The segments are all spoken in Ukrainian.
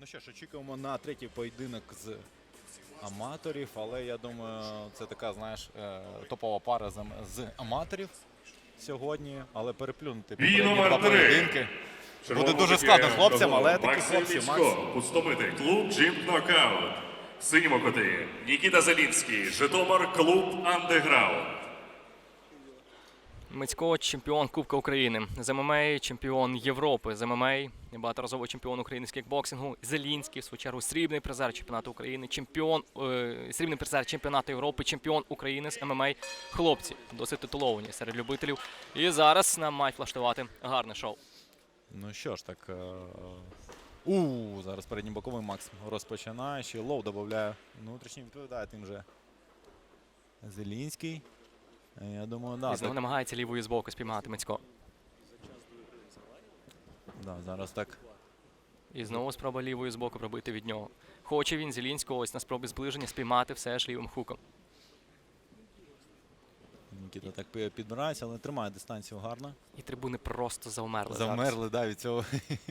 Ну що ж, очікуємо на третій поєдинок з аматорів, але я думаю, це така, знаєш, е, топова пара з, аматорів сьогодні, але переплюнути попередні два поєдинки. Буде дуже складно хлопцям, але такі хлопці, Макс. Пустомити клуб Джим Нокаут. Синьому коти Нікіта Залінський, Житомир клуб Андеграунд. Мицько чемпіон Кубка України з ММА, чемпіон Європи з ММА, багаторазовий чемпіон України з кікбоксингу. Зелінський, в свою чергу, срібний призер чемпіонату України, чемпіон е, срібний призер чемпіонату Європи, чемпіон України з ММА. Хлопці досить титуловані серед любителів. І зараз нам мають влаштувати гарне шоу. Ну що ж, так. е, У, зараз передній боковий Макс розпочинає. Ще лоу додає внутрішній, відповідає тим же Зелінський. Е, Я думаю, да, І знову так, намагається лівою збоку спіймати Мицько. да, зараз так. І знову спроба лівою збоку пробити від нього. Хоче він Зелінського ось на спробі зближення спіймати все ж лівим хуком. Нікіта так підбирається, але тримає дистанцію гарно. І трибуни просто завмерли. зараз. Замерли да, від цього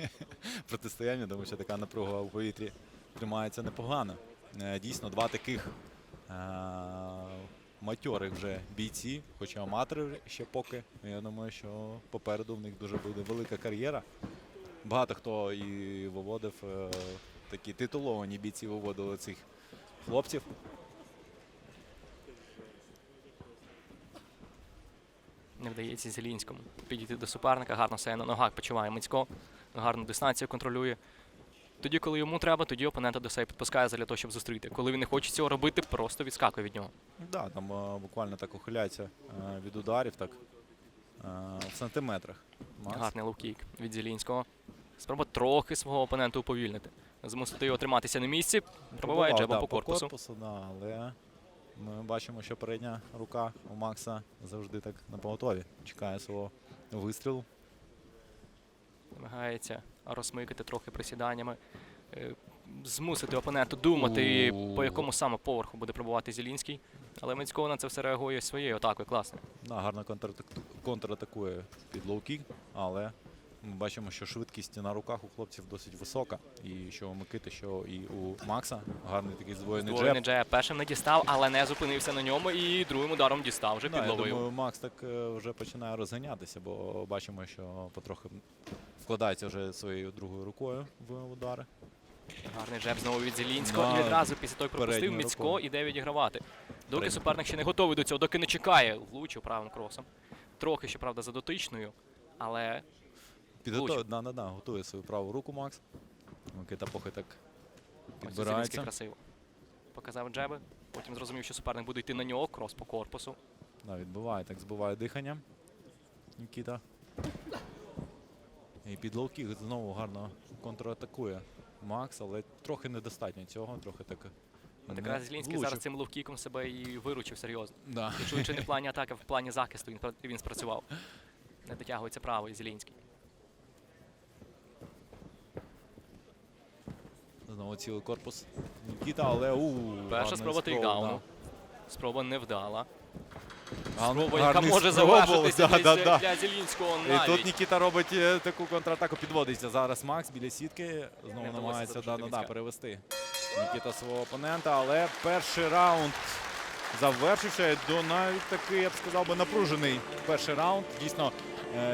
протистояння, тому що така напруга у повітрі тримається непогано. Е, Дійсно, два таких е, матьорих вже бійці, хоча аматори ще поки. Я думаю, що попереду в них дуже буде велика кар'єра. Багато хто і виводив е, такі титуловані бійці виводили цих хлопців. Не вдається Зелінському підійти до суперника, гарно себе на ногах почуває Мицько, гарну дистанцію контролює. Тоді, коли йому треба, тоді опонента до себе підпускає для того, щоб зустріти. Коли він не хоче цього робити, просто відскакує від нього. Да, там е, буквально так ухиляється е, від ударів, так е, в сантиметрах. Макс. Гарний лоу-кік від Зелінського. Спроба трохи свого опонента уповільнити. Змусити його триматися на місці. Пробиває джеба да, по корпусу. корпусу да, але ми бачимо, що передня рука у Макса завжди так на поготові. Чекає свого вистрілу. Намагається розмикати трохи присіданнями. е, Змусити опонента думати, по якому саме поверху буде пробувати Зелінський. Але Мицько на це все реагує своєю атакою. Класно. Да, гарно контратакує під лоу-кік, але ми бачимо, що швидкість на руках у хлопців досить висока. І що у Микити, що і у Макса. Гарний такий здвоєний Здвоєний джеб. джеб першим не дістав, але не зупинився на ньому і другим ударом дістав, вже Да, я думаю, Макс так е, вже починає розганятися, бо бачимо, що потрохи вкладається вже своєю другою рукою в удари. Гарний джеб знову від Зелінського. Да, І відразу після як пропустив, Міцько рукою. іде відігравати. Доки Передньою. суперник ще не готовий до цього, доки не чекає, влучив правим кросом. Трохи, щоправда, за дотичною, але Підготовив, да, да, да, готує свою праву руку Макс. Микита поки так підбирається. красиво. Показав джеби, потім зрозумів, що суперник буде йти на нього, крос по корпусу. Да, відбиває, так збиває дихання. Нікіта. І під лоу-кік знову гарно контратакує Макс, але трохи недостатньо цього, трохи так. От якраз Зелінський зараз цим ловкіком себе і виручив серйозно. Да. Швидше не в плані атаки, а в плані захисту він, він спрацював. Не дотягується правий Зелінський. Знову цілий корпус Нікіта, але у Перша спроба тейкдауну. Спроба не вдала. Ган- Спроба, яка гарний може спробував, завершитися да, для, да, да. для Зелінського І тут Нікіта робить е, таку контратаку, підводиться зараз Макс біля сітки. Знову намагається да, задушити да, да, перевести Нікіта свого опонента, але перший раунд завершився до навіть такий, я б сказав би, напружений перший раунд. Дійсно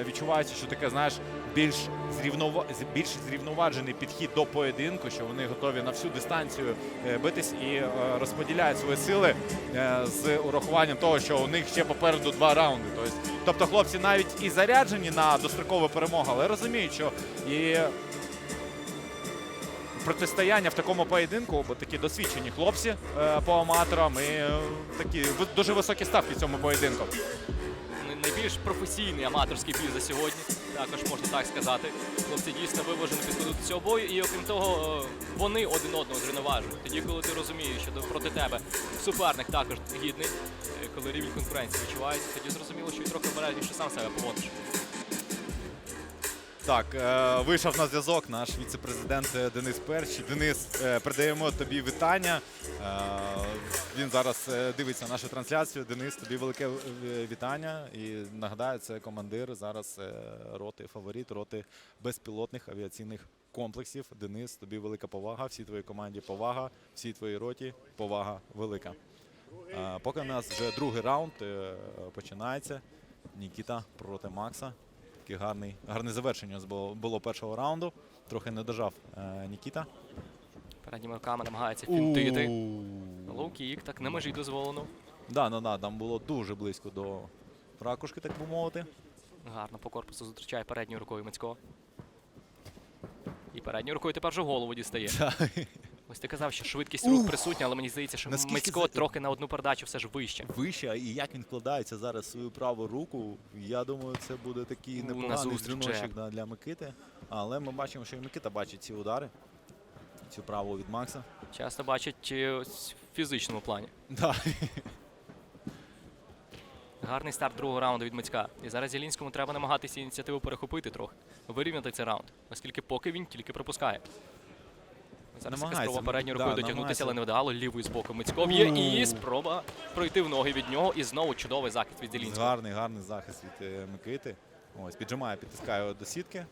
відчувається, що таке, знаєш, більш зрівнова... більш зрівноважений підхід до поєдинку, що вони готові на всю дистанцію е, битись і е, розподіляють свої сили е, з урахуванням того, що у них ще попереду два раунди. Тобто, тобто хлопці навіть і заряджені на дострокову перемогу, але розуміють, що і протистояння в такому поєдинку, бо такі досвідчені хлопці е, по аматорам і е, такі дуже високі ставки цьому поєдинку. Найбільш професійний аматорський бій за сьогодні, також можна так сказати. Хлопці дійсно виважено підходять до цього бою, і окрім того, е, вони один одного зрівноважують. Тоді, коли ти розумієш, що проти тебе суперник також гідний, е, коли рівень конкуренції відчувається, тоді зрозуміло, що і трохи обережніше сам себе поводиш. Так, е, вийшов на зв'язок наш віце-президент е, Денис Перший. Денис, е, передаємо тобі вітання. Він зараз дивиться нашу трансляцію. Денис, тобі велике вітання. І нагадаю, це командир зараз роти фаворит, роти безпілотних авіаційних комплексів. Денис, тобі велика повага, всій твоїй команді повага, всій твоїй роті повага велика. Поки у нас вже другий раунд починається. Нікіта проти Макса. Такий гарний, гарне завершення було, було першого раунду. Трохи не дожав е, Нікіта. Передніми руками намагається фінтити. Лоу-кік, так на межі дозволено. Да, ну да, там було дуже близько до ракушки, так би мовити. Гарно по корпусу зустрічає передньою рукою Мицько. І передньою рукою тепер вже голову дістає. Ось ти казав, що швидкість рух присутня, але мені здається, що Наскільки Мицько за- трохи на одну передачу все ж вище. Вище, і як він вкладається зараз в свою праву руку, я думаю, це буде такий У, непоганий назустріч дзвіночок да, для Микити. Але ми бачимо, що і Микита бачить ці удари, цю праву від Макса. Часто бачать е, ось в фізичному плані. Да. Гарний старт другого раунду від Мицька. І зараз Зілінському треба намагатися ініціативу перехопити трохи, вирівняти цей раунд, оскільки поки він тільки пропускає. Така Намагається, спроба передньою да, рукою дотягнутися, але не вдало. Лівою з боку Мицько б'є. І спроба пройти в ноги від нього. І знову чудовий захист від Зілінського. Гарний, гарний захист від е, Микити. Ось, піджимає, підтискає до сітки.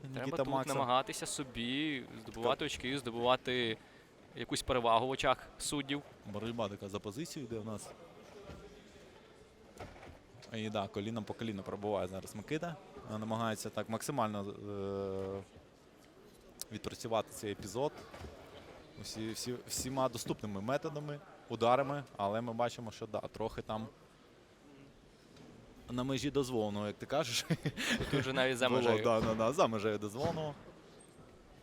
Треба Нікіта тут Макса. намагатися собі здобувати очки, здобувати якусь перевагу в очах суддів. Боротьба така за позицію йде у нас. І да, коліном по коліну пробуває зараз Микита. Намагається так максимально е- відпрацювати цей епізод. Усі, всі, всіма доступними методами, ударами, але ми бачимо, що да, трохи там на межі дозволеного, як ти кажеш. Тут вже навіть за Було, межею. да, да, да, за межею дозволеного.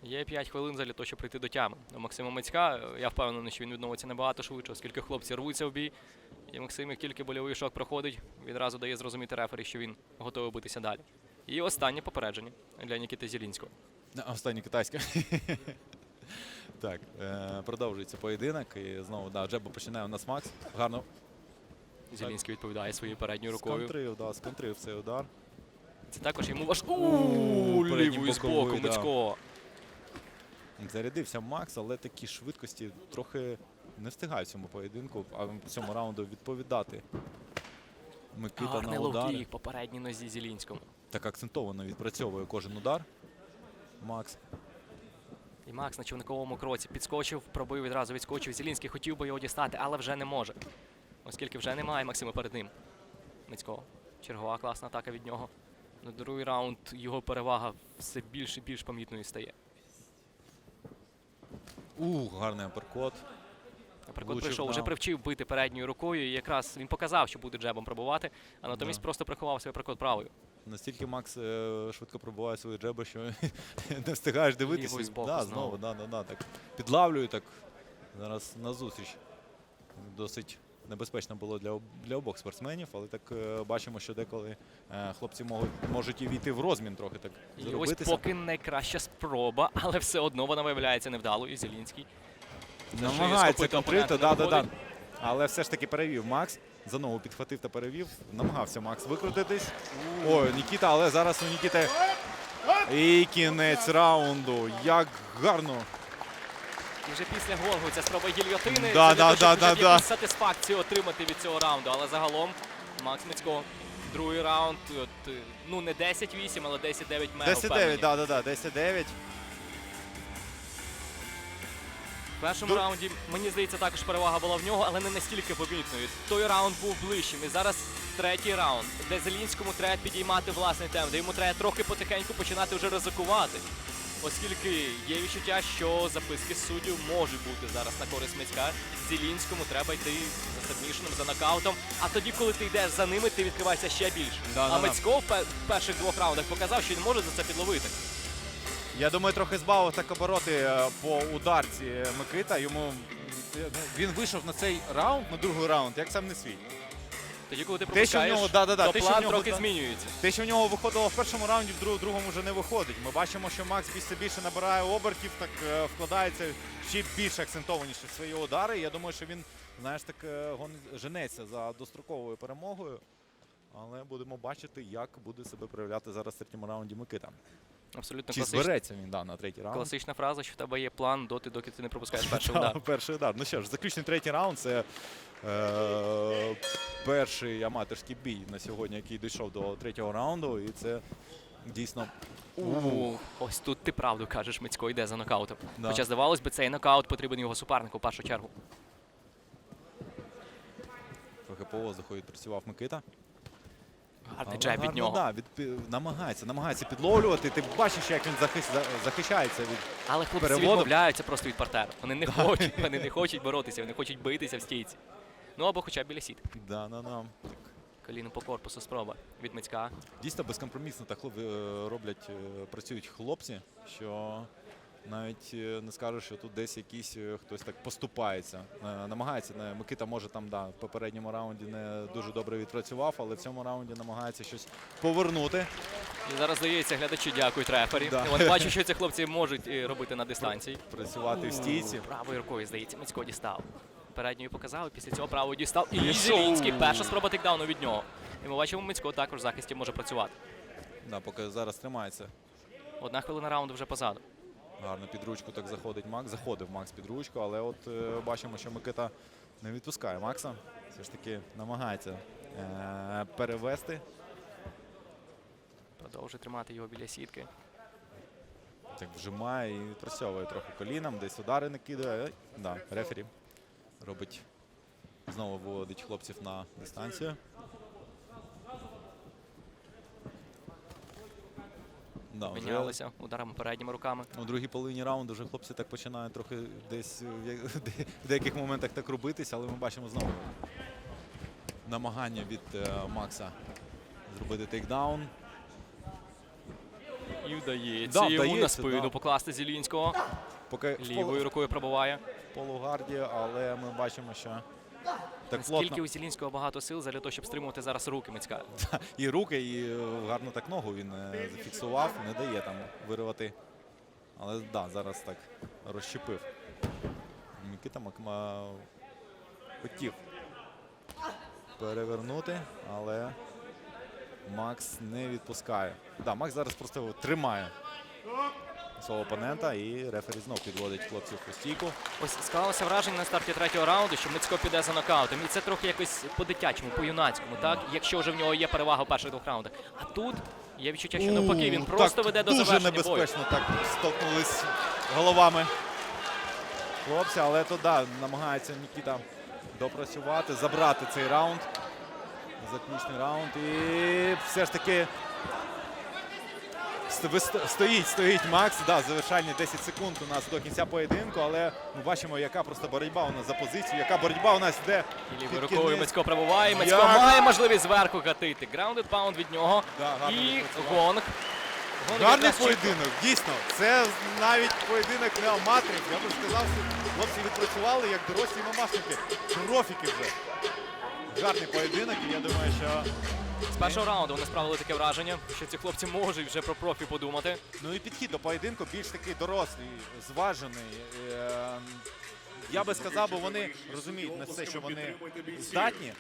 Є 5 хвилин для того, щоб прийти до тями. У Максима Мицька, я впевнений, що він відновиться набагато швидше, оскільки хлопці рвуться в бій. І Максим, як тільки больовий шок проходить, відразу дає зрозуміти рефері, що він готовий битися далі. І останнє попередження для Нікіти Зілінського. А, Останнє китайське. так, е, продовжується поєдинок. І знову да, джеба починає у нас Макс. Гарно Зілінський відповідає своєю передньою рукою. сконтрив, да, сконтрив цей удар. Це також йому важ... У, Ууу, передній лівою з боку. Мицько. Зарядився Макс, але такі швидкості трохи не встигають в цьому поєдинку, а в цьому раунду відповідати. Микита Гарний на удари. лоу-кік нозі Зілінському. Так акцентовано відпрацьовує кожен удар. Макс. І Макс на човниковому кроці підскочив, пробив відразу відскочив. Зілінський хотів би його дістати, але вже не може. Оскільки вже немає Максима перед ним. Мицького. Чергова класна атака від нього. На другий раунд його перевага все більш і більш помітною стає. Ух, гарний аперкот. Влучив прийшов, вже привчив бити передньою рукою, і якраз він показав, що буде джебом пробувати, а натомість Да. просто приховав свій прикод правою. Настільки Макс е, швидко пробуває свої джеби, що не встигаєш дивитися. Збоку да, знову. знову, да, да, да, так. Підлавлює так. Зараз на зустріч. Досить небезпечно було для, для обох спортсменів, але так е, бачимо, що деколи е, хлопці можуть, можуть і війти в розмін трохи так І ось поки найкраща спроба, але все одно вона виявляється невдалою. Зелінський. Намагається контрити, да, да, да. Але все ж таки перевів Макс. Знову підхватив та перевів. Намагався Макс викрутитись. Ой, Нікіта, але зараз у Нікіти. І кінець раунду. Як гарно. І вже після гонгу ця спроба гільйотини. Да, це да, щоб да, да, сатисфакцію отримати від цього раунду. Але загалом Макс Мицько. Другий раунд. От, ну не 10-8, але 10-9 мега 10-9, да, да, да, 10-9. В першому Ду- раунді, мені здається, також перевага була в нього, але не настільки помітною. Той раунд був ближчим. І зараз третій раунд, де Зелінському треба підіймати власний темп, де йому треба трохи потихеньку починати вже ризикувати. Оскільки є відчуття, що записки суддів можуть бути зараз на користь Мицька. Зелінському треба йти за сабмішеном, за нокаутом. А тоді, коли ти йдеш за ними, ти відкриваєшся ще більше. Да, а да, да. Мицько в в перших двох раундах показав, що він може за це підловити. Я думаю, трохи збавив так обороти е, по ударці Микита. Йому е, він вийшов на цей раунд, на другий раунд, як сам не свій. Тоді, коли ти Те, що в нього- да, да, да, то те, що в план нього, трохи да. змінюється. Те, що в нього виходило в першому раунді, в друг- другому вже не виходить. Ми бачимо, що Макс більше більше набирає обертів, так е, вкладається ще більш акцентованіше в свої удари. Я думаю, що він, знаєш, так е, гон- женеться за достроковою перемогою. Але будемо бачити, як буде себе проявляти зараз в третьому раунді Микита. Абсолютно Чи класична, збереться він да, на третій раунд? класична фраза, що в тебе є план доти, доки ти не пропускаєш перший удар. Перший удар. Ну що ж, заключний третій раунд. Це е, перший аматорський бій на сьогодні, який дійшов до третього раунду. І це дійсно. У, ось тут ти правду кажеш, Мицько йде за нокаутом. Да. Хоча здавалось би, цей нокаут потрібен його супернику в першу чергу. Трохи по воздуху відпрацював Микита. Гарний джеб від нього. Да, від, пі- намагається, підловлювати. Ти бачиш, як він захис- захищається від Але хлопці переводом. відмовляються просто від партеру. Вони не хочуть, вони не хочуть боротися, вони хочуть битися в стійці. Ну або хоча б біля сітки. да, да, да. Коліно по корпусу спроба від Мицька. Дійсно безкомпромісно так е, роблять, е, працюють хлопці, що навіть е, не скажеш, що тут десь якийсь е, хтось так поступається. Е, Намагається не Микита може там да, в попередньому раунді не дуже добре відпрацював, але в цьому раунді намагається щось повернути. І зараз здається, глядачі дякують рефері. Да. Вони бачать, що ці хлопці можуть робити на дистанції. Працювати в стійці. Правою рукою, здається, Мицько дістав. Передньою показав, після цього правою дістав. І Пішов. Зелінський. Перша спроба тикдауну від нього. І ми бачимо, Мицько також в захисті може працювати. Да, поки зараз тримається. Одна хвилина раунду вже позаду. Гарно під ручку так заходить Макс. Заходив Макс під ручку, але от е, бачимо, що Микита не відпускає Макса. Все ж таки намагається е, перевести. Продовжує тримати його біля сітки. Так вжимає і відпрацьовує трохи коліном, десь удари не кидає. Да, рефері робить. Знову виводить хлопців на дистанцію. Да, вже Мінялися ударами передніми руками. у другій половині раунду вже хлопці так починають трохи десь в деяких моментах так робитися, але ми бачимо знову намагання від е, Макса зробити тейкдаун. І вдається Да, йому на спину да. покласти Зелінського. Поки Лівою рукою пробуває. полугарді, але ми бачимо, що так Наскільки плотно. у Зелінського багато сил для того, щоб стримувати зараз руки Мицька. І руки, і е, гарно так ногу він е, зафіксував, не дає там вирвати. Але да, зараз так розщепив. Микита Макма хотів перевернути, але Макс не відпускає. Да, Макс зараз просто тримає свого опонента і рефері знов підводить хлопців у стійку. Ось склалося враження на старті третього раунду, що Мицько піде за нокаутом. І це трохи якось по-дитячому, по-юнацькому, так? Якщо вже в нього є перевага в перших двох раундах. А тут є відчуття, що навпаки він просто так веде до дуже завершення бою. небезпечно так столкнулись головами хлопці, але то да, намагається Нікіта допрацювати, забрати цей раунд. Заключний раунд. І все ж таки стоїть, стоїть Макс. Да, завершальні 10 секунд у нас до кінця поєдинку, але ми бачимо, яка просто боротьба у нас за позицію, яка боротьба у нас йде. Під рукою пробуває. Мицько Як? має можливість зверху гатити. Граундед паунд від нього. Да, І гонг. Гонг Гарний поєдинок, дійсно. Це навіть поєдинок не аматорів. Я би сказав, що хлопці відпрацювали як дорослі мамашники. Профіки вже. Гарний поєдинок, і я думаю, що. З першого раунду вони справили таке враження, що ці хлопці можуть вже про профі подумати. Ну і підхід до поєдинку більш такий дорослий, зважений. Е, Я би сказав, бо вони розуміють на все, що вони здатні,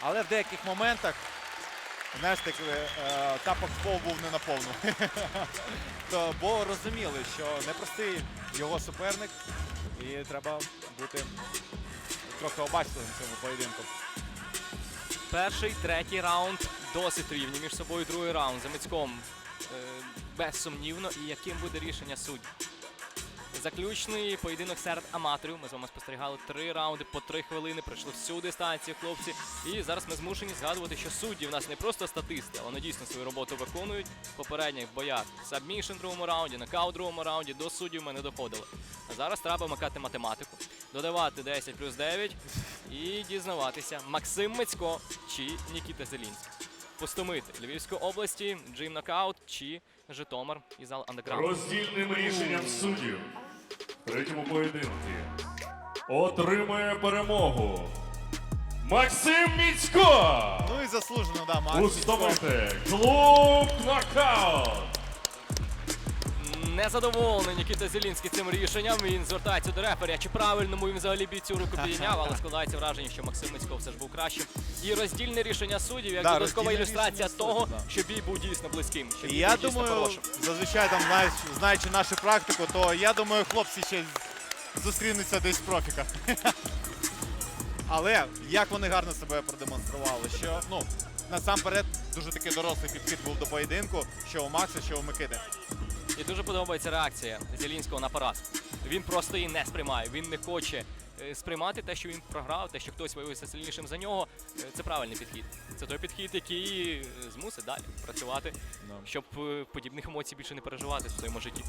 але в деяких моментах. Знаєш, так, е, тапок пол був не на повну. Бо розуміли, що непростий його суперник, і треба бути трохи обачливим в цьому поєдинку. Перший, третій раунд досить рівні між собою. Другий раунд за Мицьком е, безсумнівно. І яким буде рішення суддів? Заключний поєдинок серед аматорів. Ми з вами спостерігали три раунди по три хвилини. Пройшли всю дистанцію, хлопці. І зараз ми змушені згадувати, що судді в нас не просто статисти, вони дійсно свою роботу виконують. В попередніх боях сабмішн в другому раунді, нокаут в другому раунді до суддів ми не доходили. А зараз треба вмикати математику, додавати 10 плюс 9 і дізнаватися, Максим Мицько чи Нікіта Зелінський. Пустомити Львівської області, Джим Нокаут чи Житомир і зал Андеграунд. Роздільним рішенням суддів в третьому поєдинку отримує перемогу Максим Міцько! Ну і заслужено, да, Макс. Пустомити клуб нокаут! Незадоволений Нікіта Зелінський цим рішенням. Він звертається до рефері. Чи правильному він взагалі бій цю руку підняв, але складається враження, що Максим Мицько все ж був кращим. І роздільне рішення суддів, як Да, додаткова ілюстрація того, да. що бій був дійсно близьким. Що бій я дійсно думаю, хорошим. зазвичай там, знаючи нашу практику, то я думаю, хлопці ще зустрінуться десь в профіках. Але як вони гарно себе продемонстрували, що ну насамперед дуже такий дорослий підхід був до поєдинку, що у Макса, що у Микити. І дуже подобається реакція Зелінського на поразку. Він просто її не сприймає. Він не хоче е, сприймати те, що він програв, те, що хтось виявився сильнішим за нього. Е, Це правильний підхід. Це той підхід, який е, змусить далі працювати, щоб подібних емоцій більше не переживати в своєму житті.